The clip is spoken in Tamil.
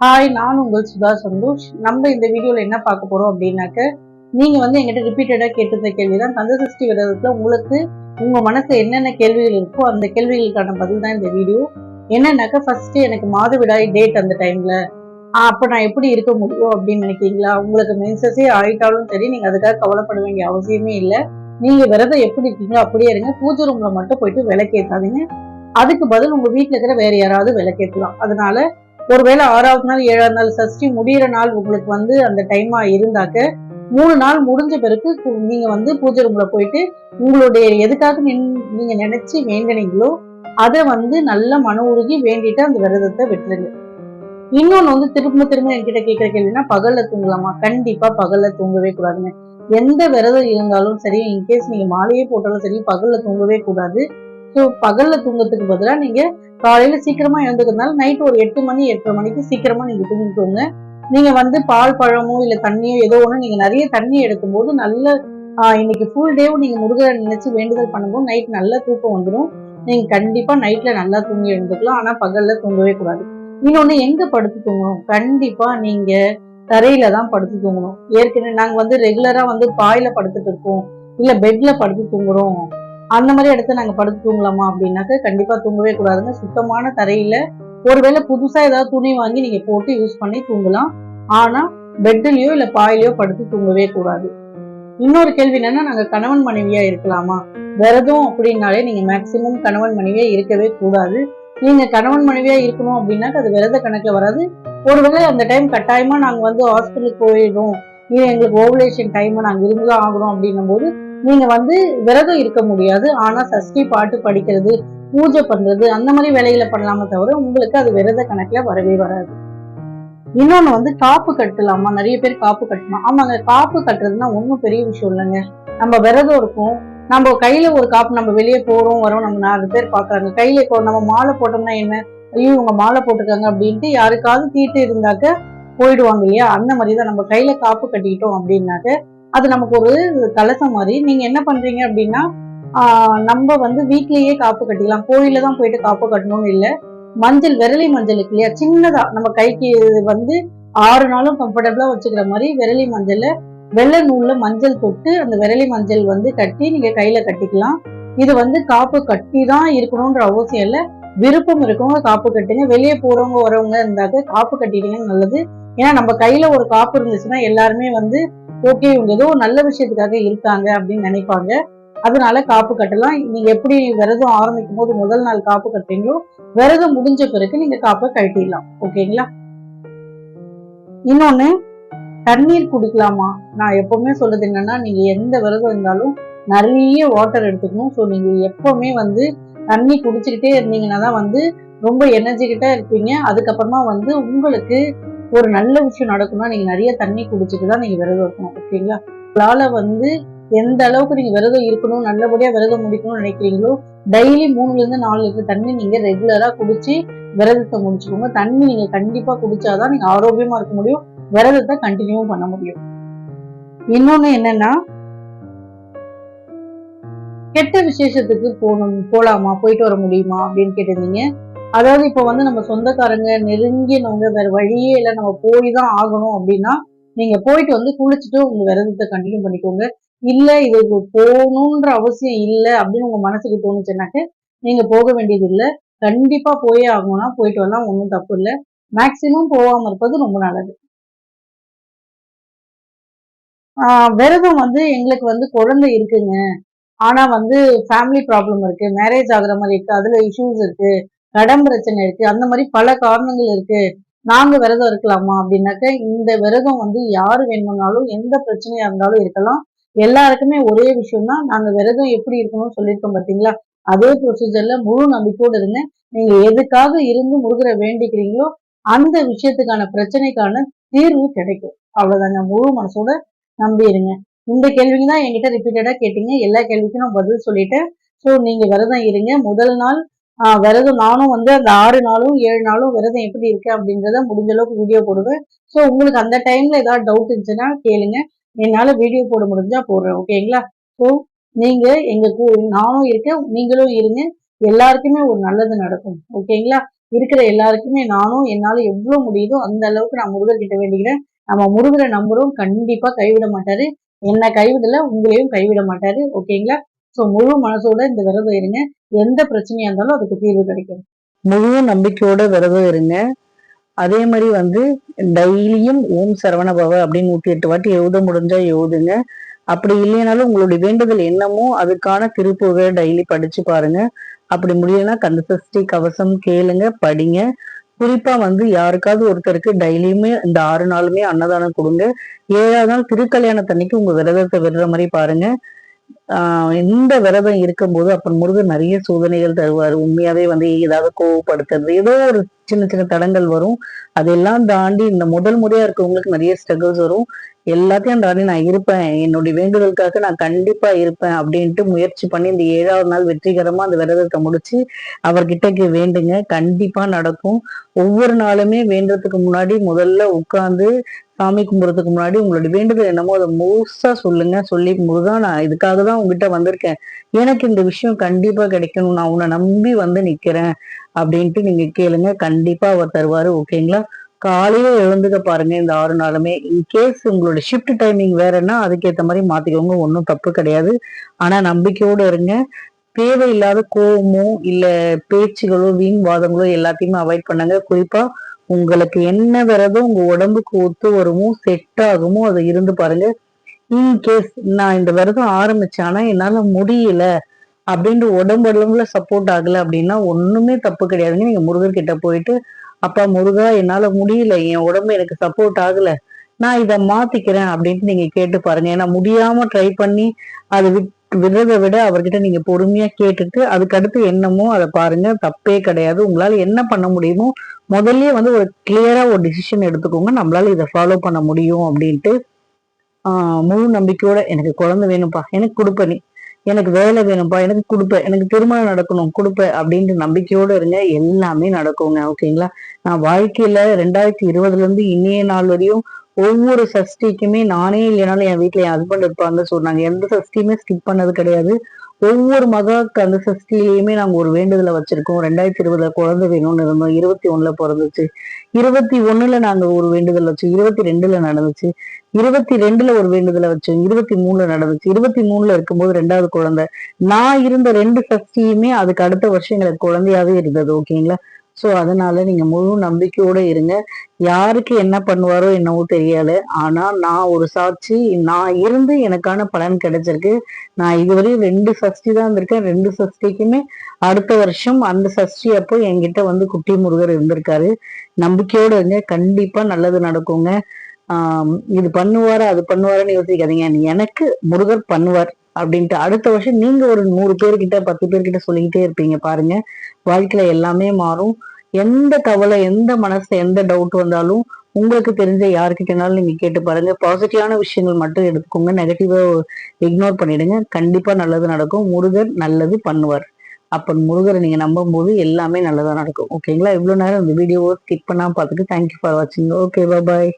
ஹாய் நான் உங்கள் சுதா சந்தோஷ். நம்ம இந்த வீடியோல என்ன பார்க்க போறோம் அப்படின்னாக்க நீங்க வந்து எங்கிட்ட ரிப்பீட்டடா கேட்டிருந்த கேள்விதான். கந்த சஷ்டி விரதத்துல உங்களுக்கு உங்க மனசு என்னென்ன கேள்விகள் இருக்கோ அந்த கேள்விகளுக்கான பதில் தான் இந்த வீடியோ. என்னன்னாக்க ஃபர்ஸ்ட் எனக்கு மாதவிடாய் டேட் அந்த டைம்ல அப்ப நான் எப்படி இருக்க முடியும் அப்படின்னு நினைக்கிறீங்களா? உங்களுக்கு மென்சஸே ஆயிட்டாலும் சரி நீங்க அதுக்காக கவலைப்பட வேண்டிய அவசியமே இல்லை. நீங்க விரதம் எப்படி இருக்கீங்களோ அப்படியே இருங்க. பூஜை ரூம்ல மட்டும் போயிட்டு விளக்கேற்றாதீங்க அதுக்கு பதில் உங்க வீட்டுல இருக்கிற வேற யாராவது விளக்கேற்றலாம் அதனால ஒருவேளை ஆறாவது நாள் ஏழாவது நாள் சஷ்டி முடிகிற நாள் உங்களுக்கு வந்து அந்த டைமா இருந்தாக்க மூணு நாள் முடிஞ்ச பிறகு நீங்க வந்து பூஜை ரூம்ல போயிட்டு உங்களுடைய எதுக்காக நீங்க நினைச்சு வேண்டினீங்களோ அதை வந்து நல்ல மன உருகி வேண்டிட்டு அந்த விரதத்தை விட்டுருங்க. இன்னொன்று வந்து திரும்ப திரும்ப என்கிட்ட கேட்குற கேள்வினா பகல்ல தூங்கலாமா? கண்டிப்பா பகல்ல தூங்கவே கூடாதுங்க. எந்த விரதம் இருந்தாலும் சரி இன்கேஸ் நீங்க மாலையே போட்டாலும் சரி பகல்ல தூங்கவே கூடாது. ஸோ பகல்ல தூங்கத்துக்கு பதிலாக நீங்க காலையில சீக்கிரமா எழுந்துக்கிறதுனால நைட் ஒரு எட்டு மணி எட்டரை மணிக்கு சீக்கிரமா நீங்க தூங்கிக்கோங்க. நீங்க வந்து பால் பழமோ இல்ல தண்ணியோ ஏதோ ஒண்ணு நீங்க நிறைய தண்ணி எடுக்கும்போது நல்ல ஆஹ் இன்னைக்கு ஃபுல் டேவும் நீங்க முருகரை நினைச்சு வேண்டுதல் பண்ணும்போது நைட் நல்ல தூக்கம் வந்துடும் நீங்க கண்டிப்பா நைட்ல நல்லா தூங்கி எழுந்துக்கலாம். ஆனா பகல்ல தூங்கவே கூடாது. இன்னொன்னு எங்க படுத்து தூங்கணும்? கண்டிப்பா நீங்க தரையில தான் படுத்து தூங்கணும். ஏற்கனவே நாங்க வந்து ரெகுலரா வந்து பாயில படுத்துட்டு இருக்கோம். இல்ல பெட்ல படுத்து தூங்குறோம். அந்த மாதிரி இடத்துல நாங்க படுத்து தூங்கலாமா அப்படின்னாக்க கண்டிப்பா தூங்கவே கூடாதுங்க. சுத்தமான தரையில ஒருவேளை புதுசா ஏதாவது துணி வாங்கி நீங்க போட்டு யூஸ் பண்ணி தூங்கலாம். ஆனா பெட்லயோ இல்ல பாயிலையோ படுத்து தூங்கவே கூடாது. இன்னொரு கேள்வி என்னன்னா நாங்க கணவன் மனைவியா இருக்கலாமா? விரதம் அப்படின்னாலே நீங்க மேக்சிமம் கணவன் மனைவியா இருக்கவே கூடாது. நீங்க கணவன் மனைவியா இருக்கணும் அப்படின்னாக்க அது விரத கணக்கில் வராது. ஒருவேளை அந்த டைம் கட்டாயமா நாங்க வந்து ஹாஸ்பிட்டலுக்கு போயிடும் இது எங்களுக்கு ஓவலேஷன் டைம் நாங்க இருந்துதான் ஆகணும் அப்படின்னும் போது நீங்க வந்து விரதம் இருக்க முடியாது. ஆனா சஷ்டி பாட்டு படிக்கிறது பூஜை பண்றது அந்த மாதிரி வேலைகளை பண்ணலாமே தவிர உங்களுக்கு அது விரத கணக்குல வரவே வராது. இன்னொன்னு வந்து காப்பு கட்டலாமா? நிறைய பேர் காப்பு கட்டணும். ஆமாங்க காப்பு கட்டுறதுன்னா ஒன்றும் பெரிய விஷயம் இல்லைங்க. நம்ம விரதம் இருக்கும். நம்ம கையில ஒரு காப்பு நம்ம வெளியே போறோம் வரோம் நம்ம நாலு பேர் பாக்குறாங்க. கையில இப்போ நம்ம மாலை போட்டோம்னா என்ன? ஐயோ இவங்க மாலை போட்டிருக்காங்க அப்படின்ட்டு யாருக்காவது தீட்டு இருந்தாக்க போயிடுவாங்க இல்லையா? அந்த மாதிரி தான் நம்ம கையில காப்பு கட்டிக்கிட்டோம் அப்படின்னாக்க அது நமக்கு ஒரு கலசம் மாதிரி. நீங்க என்ன பண்றீங்க அப்படின்னா ஆஹ் நம்ம வந்து வீட்லயே காப்பு கட்டிக்கலாம். கோயில தான் போயிட்டு காப்பு கட்டணும்னு இல்ல. மஞ்சள் விரலி மஞ்சள் இருக்கு இல்லையா? சின்னதா. நம்ம கைக்கு வந்து ஆறு நாளும் கம்ஃபர்டபுளா வச்சுக்கிற மாதிரி விரலி மஞ்சள்ல வெள்ளை நூல்ல மஞ்சள் தொட்டு அந்த விரலி மஞ்சள் வந்து கட்டி நீங்க கையில கட்டிக்கலாம். இது வந்து காப்பு கட்டி தான் இருக்கணும்ன்ற அவசியம் இல்ல. விருப்பம் இருக்கவங்க காப்பு கட்டுங்க. வெளியே போறவங்க வரவங்க இருந்தாக்க காப்பு கட்டிட்டீங்கன்னு நல்லது. ஏன்னா நம்ம கையில ஒரு காப்பு இருந்துச்சுன்னா எல்லாருமே வந்து ஓகே இவங்க ஏதோ நல்ல விஷயத்துக்காக இருக்காங்க அப்படின்னு நினைப்பாங்க. அதனால காப்பு கட்டலாம். நீங்க எப்படி விரதம் ஆரம்பிக்கும் போது முதல் நாள் காப்பு கட்டுறீங்களோ விரதம் முடிஞ்ச பிறகு நீங்க காப்பை கட்டிடலாம் ஓகேங்களா? இன்னொன்னு தண்ணீர் குடிக்கலாமா? நான் எப்பவுமே சொல்றது என்னன்னா நீங்க எந்த விரதம் இருந்தாலும் நிறைய வாட்டர் எடுத்துக்கணும். ஸோ நீங்க எப்பவுமே வந்து தண்ணி குடிச்சுக்கிட்டே இருந்தீங்கன்னா தான் வந்து ரொம்ப எனர்ஜிக்கிட்டா இருப்பீங்க. அதுக்கப்புறமா வந்து உங்களுக்கு ஒரு நல்ல விஷயம் நடக்கணும்னா நீங்க நிறைய தண்ணி குடிச்சிட்டு தான் நீங்க விரதம் இருக்கணும் ஓகேங்களா? உங்களால வந்து எந்த அளவுக்கு நீங்க விரதம் இருக்கணும் நல்லபடியா விரதம் முடிக்கணும்னு நினைக்கிறீங்களோ டெய்லி மூணுல இருந்து நாலு லிட்டர் தண்ணி நீங்க ரெகுலரா குடிச்சு விரதத்தை முடிச்சுக்கோங்க. தண்ணி நீங்க கண்டிப்பா குடிச்சாதான் நீங்க ஆரோக்கியமா இருக்க முடியும். விரதத்தை கண்டினியூ பண்ண முடியும். இன்னொன்னு என்னன்னா கெட்ட விசேஷத்துக்கு போகணும் போலாமா? போயிட்டு வர முடியுமா? அப்படின்னு கேட்டிருந்தீங்க. அதாவது இப்போ வந்து நம்ம சொந்தக்காரங்க நெருங்கினவங்க வேற வழியே இல்லை நம்ம போய் தான் ஆகணும் அப்படின்னா நீங்க போயிட்டு வந்து குளிச்சுட்டு உங்க விரதத்தை கண்டினியூ பண்ணிக்கோங்க. இல்ல இதுக்கு போகணுன்ற அவசியம் இல்லை அப்படின்னு உங்க மனசுக்கு தோணுச்சுனாக்க நீங்க போக வேண்டியது இல்லை. கண்டிப்பா போயே ஆகணும்னா போயிட்டு வரலாம் ஒன்றும் தப்பு இல்லை. மேக்சிமம் போகாம இருப்பது ரொம்ப நல்லது. ஆஹ் விரதம் வந்து எங்களுக்கு வந்து குழந்தை இருக்குங்க. ஆனா வந்து ஃபேமிலி ப்ராப்ளம் இருக்கு. மேரேஜ் ஆகுற மாதிரி இருக்கு. அதுல இஷ்யூஸ் இருக்கு. கடன் பிரச்சனை இருக்கு. அந்த மாதிரி பல காரணங்கள் இருக்கு. நாங்க விரதம் இருக்கலாமா அப்படின்னாக்க இந்த விரதம் வந்து யாரு வேணும்னாலும் எந்த பிரச்சனையா இருந்தாலும் இருக்கலாம். எல்லாருக்குமே ஒரே விஷயம் தான் நாங்க விரதம் எப்படி இருக்கணும்னு சொல்லியிருக்கோம் பாத்தீங்களா? அதே ப்ரொசீஜர்ல முழு நம்பிக்கையோடு இருங்க. நீங்க எதுக்காக இருந்து முருகரை வேண்டிக்கிறீங்களோ அந்த விஷயத்துக்கான பிரச்சனைக்கான தீர்வு கிடைக்கும். அவ்வளவுதாங்க. முழு மனசோட நம்பி இருங்க. இந்த கேள்விக்கு தான் என்கிட்ட ரிப்பீட்டடா கேட்டீங்க. எல்லா கேள்விக்கும் நான் பதில் சொல்லிட்டேன். ஸோ நீங்க விரதம் இருங்க. முதல் நாள் விரதம். நானும் வந்து அந்த ஆறு நாளும் ஏழு நாளும் விரதம் எப்படி இருக்கு அப்படின்றத முடிஞ்ச அளவுக்கு வீடியோ போடுவேன். ஸோ உங்களுக்கு அந்த டைம்ல ஏதாவது டவுட் இருந்துச்சுன்னா கேளுங்க. என்னால வீடியோ போட முடிஞ்சா போடுறேன். ஓகேங்களா ஸோ நீங்க எங்க கூ நானும் இருக்கேன் நீங்களும் இருங்க. எல்லாருக்குமே ஒரு நல்லது நடக்கும். ஓகேங்களா இருக்கிற எல்லாருக்குமே நானும் என்னால எவ்வளவு முடியுதோ அந்த அளவுக்கு நான் முருகர் கிட்ட வேண்டிக்கிறேன். நம்ம முருகரை நம்புறோம். கண்டிப்பா கைவிட மாட்டாரு. என்ன கைவிடல உங்களையும் கைவிட மாட்டாரு. ஓகேங்களா சோ முழு மனசோட இந்த விரதம் இருங்க. எந்த பிரச்சனையா இருந்தாலும் அதுக்கு தீர்வு கிடைக்கும். முழு நம்பிக்கையோட விரதம் இருங்க. அதே மாதிரி வந்து டெய்லியும் ஓம் சரவண பவ அப்படின்னு நூத்தி எட்டு வாட்டி எழுத முடிஞ்சா எழுதுங்க. அப்படி இல்லைனாலும் உங்களுடைய வேண்டுதல் என்னமோ அதுக்கான திருப்புகை டெய்லி படிச்சு பாருங்க. அப்படி முடியலன்னா கந்த சஷ்டி கவசம் கேளுங்க படிங்க. குறிப்பா வந்து யாருக்காவது ஒருத்தருக்கு டெய்லியுமே இந்த ஆறு நாளுமே அன்னதானம் கொடுங்க. ஏழாவது நாள் திருக்கல்யாணத்தன்னைக்கு உங்க விரதத்தை விடுற மாதிரி பாருங்க. ஆஹ் இந்த விரதம் இருக்கும்போது அப்புறம் முருகன் நிறைய சோதனைகள் தருவார். உண்மையாவே வந்து ஏதாவது கோவப்படுத்துறது ஏதோ ஒரு சின்ன சின்ன தடங்கள் வரும். அதெல்லாம் தாண்டி இந்த முதல் முறையா இருக்கவங்களுக்கு நிறைய ஸ்ட்ரகிள்ஸ் வரும். எல்லாத்தையும் தாண்டி நான் இருப்பேன். என்னுடைய வேண்டுதலுக்காக நான் கண்டிப்பா இருப்பேன் அப்படின்ட்டு முயற்சி பண்ணி இந்த ஏழாவது நாள் வெற்றிகரமா அந்த விரதத்தை முடிச்சு அவர்கிட்ட வேண்டுங்க. கண்டிப்பா நடக்கும். ஒவ்வொரு நாளுமே வேண்டதுக்கு முன்னாடி முதல்ல உட்கார்ந்து சாமி கும்பிட்றதுக்கு முன்னாடி உங்களுடைய வேண்டுதல் என்னமோ அதை முழுசா சொல்லுங்க. சொல்லி முருகா நான் இதுக்காக தான் உங்ககிட்ட வந்திருக்கேன். எனக்கு இந்த விஷயம் கண்டிப்பா கிடைக்கணும். நான் உன்னை நம்பி வந்து நிக்கிறேன் அப்படின்ட்டு நீங்க கேளுங்க. கண்டிப்பா அவர் தருவாரு. ஓகேங்களா? காலையில எழுந்துக்க பாருங்க. இந்த ஆறு நாளுமே. இன்கேஸ் உங்களோட ஷிஃப்ட் டைமிங் வேறன்னா அதுக்கேற்ற மாதிரி மாத்திக்கோங்க. ஒன்றும் தப்பு கிடையாது. ஆனா நம்பிக்கையோட இருங்க. தேவையில்லாத கோபமோ இல்ல பேச்சுகளோ வீண் வாதங்களோ எல்லாத்தையுமே அவாய்ட் பண்ணுங்க. குறிப்பா உங்களுக்கு என்ன விரதம் உங்க உடம்புக்கு ஒத்து வருமோ செட் ஆகுமோ அதை இருந்து பாருங்க. இன்கேஸ் நான் இந்த விரதம் ஆரம்பிச்சானா என்னால முடியல அப்படின்ட்டு உடம்பு உடம்புல சப்போர்ட் ஆகல அப்படின்னா ஒண்ணுமே தப்பு கிடையாதுங்க. நீங்க முருகர் கிட்ட போயிட்டு அப்பா முருகா என்னால முடியல. என் உடம்பு எனக்கு சப்போர்ட் ஆகல. நான் இதை மாத்திக்கிறேன் அப்படின்ட்டு நீங்க கேட்டு பாருங்க. ஏன்னா முடியாம ட்ரை பண்ணி அதை விட் விடுறதை விட அவர்கிட்ட நீங்க பொறுமையா கேட்டுட்டு அதுக்கடுத்து என்னமோ அதை பாருங்க. தப்பே கிடையாது. உங்களால என்ன பண்ண முடியுமோ முதல்லயே வந்து ஒரு கிளியரா ஒரு டிசிஷன் எடுத்துக்கோங்க. நம்மளால இதை ஃபாலோ பண்ண முடியும் அப்படின்ட்டு ஆஹ் முழு நம்பிக்கையோட எனக்கு குழந்தை வேணும்ப்பா. எனக்கு கொடுப்ப நீ. எனக்கு வேலை வேணும்ப்பா. எனக்கு கொடுப்ப. எனக்கு திருமணம் நடக்கணும். கொடுப்ப அப்படின்ற நம்பிக்கையோட இருங்க. எல்லாமே நடக்குங்க. ஓகேங்களா? நான் வாழ்க்கையில ரெண்டாயிரத்தி இருபதுல இருந்து இன்னைய நாள் வரையும் ஒவ்வொரு சஷ்டிக்குமே நானே இல்லைனாலும் என் வீட்டுல என் ஹஸ்பண்ட் இருப்பாங்க சொன்னாங்க. எந்த சஷ்டியுமே ஸ்கிப் பண்ணது கிடையாது. ஒவ்வொரு மக அந்த சஷ்டிலையுமே நாங்க ஒரு வேண்டுதலை வச்சிருக்கோம். ரெண்டாயிரத்தி இருபதுல குழந்தை வேணும்னு இருந்தோம். இருபத்தி ஒண்ணுல பிறந்துச்சு. இருபத்தி ஒண்ணுல நாங்க ஒரு வேண்டுதல் வச்சோம். இருபத்தி ரெண்டுல நடந்துச்சு. இருபத்தி ரெண்டுல ஒரு வேண்டுதலை வச்சோம். இருபத்தி மூணுல நடந்துச்சு. இருபத்தி மூணுல இருக்கும்போது ரெண்டாவது குழந்தை. நான் இருந்த ரெண்டு சஷ்டியுமே அதுக்கு அடுத்த வருஷம் எங்களுக்கு குழந்தையாவே இருந்தது. ஓகேங்களா? ஸோ அதனால நீங்க முழு நம்பிக்கையோட இருங்க. யாருக்கு என்ன பண்ணுவாரோ என்னவோ தெரியல ஆனா நான் ஒரு சாட்சி நான் இருந்து எனக்கான பலன் கிடைச்சிருக்கு. நான் இதுவரையும் ரெண்டு சஷ்டி தான் இருந்திருக்கேன். ரெண்டு சஷ்டிக்குமே அடுத்த வருஷம் அந்த சஷ்டி அப்போ என்கிட்ட வந்து குட்டி முருகர் இருந்திருக்காரு. நம்பிக்கையோட இருங்க. கண்டிப்பா நல்லது நடக்குங்க. ஆஹ் இது பண்ணுவாரு அது பண்ணுவாருன்னு யோசிக்காதீங்க. எனக்கு முருகர் பண்ணுவார் அப்படின்ட்டு அடுத்த வருஷம் நீங்க ஒரு நூறு பேர்கிட்ட பத்து பேர்கிட்ட சொல்லிக்கிட்டே இருப்பீங்க பாருங்க. வாழ்க்கையில எல்லாமே மாறும். எந்த கவலை எந்த மனசு எந்த டவுட் வந்தாலும் உங்களுக்கு தெரிஞ்ச யாருக்கிட்டனாலும் நீங்க கேட்டு பாருங்க. பாசிட்டிவான விஷயங்கள் மட்டும் எடுத்துக்கோங்க. நெகட்டிவா இக்னோர் பண்ணிடுங்க. கண்டிப்பா நல்லது நடக்கும். முருகர் நல்லது பண்ணுவார். அப்ப முருகரை நீங்க நம்பும் போது எல்லாமே நல்லதா நடக்கும். ஓகேங்களா இவ்வளவு நேரம் இந்த வீடியோவை ஸ்கிப் பண்ணாம பார்த்துட்டு தேங்க்யூ ஃபார் வாட்சிங் ஓகே பாய்